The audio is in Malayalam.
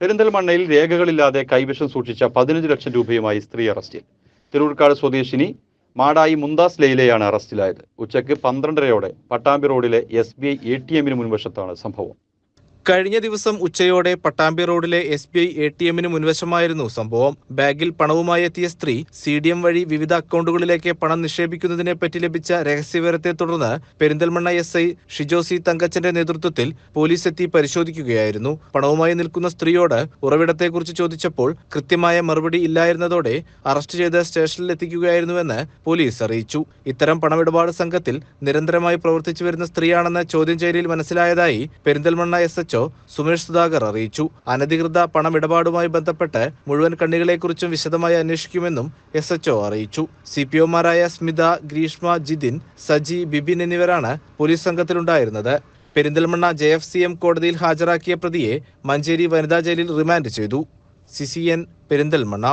പെരിന്തൽമണ്ണയിൽ രേഖകളില്ലാതെ കൈവശം സൂക്ഷിച്ച പതിനഞ്ച് ലക്ഷം രൂപയുമായി സ്ത്രീ അറസ്റ്റിൽ. തിരൂർക്കാട് സ്വദേശിനി മാടായി മുന്താസ് ലൈലയാണ് അറസ്റ്റിലായത്. ഉച്ചയ്ക്ക് പന്ത്രണ്ടരയോടെ പട്ടാമ്പി റോഡിലെ S B I A T എമ്മിന് മുൻവശത്താണ് സംഭവം. കഴിഞ്ഞ ദിവസം ഉച്ചയോടെ പട്ടാമ്പി റോഡിലെ S B I A T എമ്മിന് മുൻവശമായിരുന്നു സംഭവം. ബാഗിൽ പണവുമായി എത്തിയ സ്ത്രീ സി ഡി എം വഴി വിവിധ അക്കൗണ്ടുകളിലേക്ക് പണം നിക്ഷേപിക്കുന്നതിനെ പറ്റി ലഭിച്ച രഹസ്യവിവരത്തെ തുടർന്ന് പെരിന്തൽമണ്ണ എസ് ഐ ഷിജോസി തങ്കച്ചന്റെ നേതൃത്വത്തിൽ പോലീസ് എത്തി പരിശോധിക്കുകയായിരുന്നു. പണവുമായി നിൽക്കുന്ന സ്ത്രീയോട് ഉറവിടത്തെക്കുറിച്ച് ചോദിച്ചപ്പോൾ കൃത്യമായ മറുപടി ഇല്ലായിരുന്നതോടെ അറസ്റ്റ് ചെയ്ത് സ്റ്റേഷനിൽ എത്തിക്കുകയായിരുന്നുവെന്ന് പോലീസ് അറിയിച്ചു. ഇത്തരം പണമിടപാട് സംഘത്തിൽ നിരന്തരമായി പ്രവർത്തിച്ചു വരുന്ന സ്ത്രീയാണെന്ന് ചോദ്യം ചെയ്യലിൽ മനസ്സിലായതായി Perinthalmanna S H O Sumesh Sudhakar അറിയിച്ചു. അനധികൃത പണമിടപാടുമായി ബന്ധപ്പെട്ട് മുഴുവൻ കണ്ണികളെക്കുറിച്ചും വിശദമായി അന്വേഷിക്കുമെന്നും എസ് അറിയിച്ചു. സി പി ഒമാരായ സ്മിത ഗ്രീഷ്മ ജിതിൻ സജി ബിബിൻ എന്നിവരാണ് police സംഘത്തിലുണ്ടായിരുന്നത്. Perinthalmanna J F C M കോടതിയിൽ ഹാജരാക്കിയ പ്രതിയെ മഞ്ചേരി വനിതാ ജയിലിൽ റിമാൻഡ് ചെയ്തു. C C N Perinthalmanna.